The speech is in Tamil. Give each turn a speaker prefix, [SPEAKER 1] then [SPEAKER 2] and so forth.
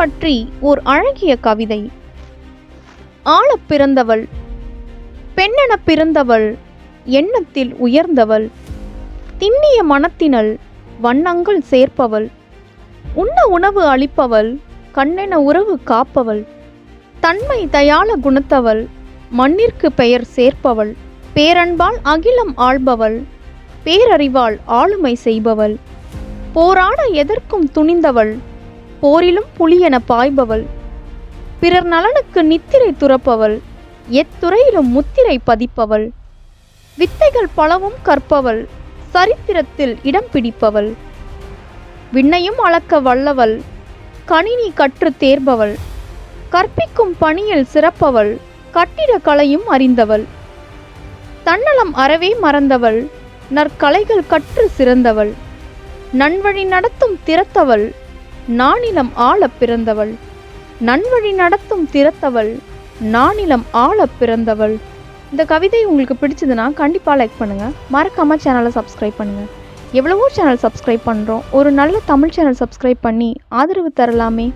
[SPEAKER 1] பற்றி ஓர் அழகிய கவிதை. ஆளப் பிறந்தவள் பெண்ணென பிறந்தவள் எண்ணத்தில் உயர்ந்தவள் திண்ணிய மனத்தினள் வண்ணங்கள் சேர்ப்பவள் உண்ண உணவு அளிப்பவள் கண்ணென உறவு காப்பவள் தன்மை தயால குணத்தவள் மண்ணிற்கு பெயர் சேர்ப்பவள் பேரன்பால் அகிலம் ஆள்பவள் பேரறிவால் ஆளுமை செய்பவள் போராட எதற்கும் துணிந்தவள் போரிலும் புலியென பாய்பவள். பிறர் நலனுக்கு நித்திரை துறப்பவள். எத்துறையிலும் முத்திரை பதிப்பவள். வித்தைகள் பலவும் கற்பவள். சரித்திரத்தில் இடம் பிடிப்பவள். விண்ணையும் அளக்க வல்லவள். கணினி கற்று தேர்பவள். கற்பிக்கும் பணியில் சிறப்பவள். கட்டிடக்கலையும் அறிந்தவள். தன்னலம் அறவே மறந்தவள். நற்கலைகள் கற்று சிறந்தவள். நன்வழி நடத்தும் திறத்தவள். நானிலம் ஆளப் பிறந்தவள். நன்வழி நடத்தும் திறத்தவள். நானிலம் ஆளப் பிறந்தவள். இந்த கவிதை உங்களுக்கு பிடிச்சதுன்னா கண்டிப்பாக லைக் பண்ணுங்கள் மறக்காமல் சேனலை சப்ஸ்கிரைப் பண்ணுங்கள் எவ்வளவோ சேனல் சப்ஸ்கிரைப் பண்ணுறோம் ஒரு நல்ல தமிழ் சேனல் சப்ஸ்கிரைப் பண்ணி ஆதரவு தரலாமே.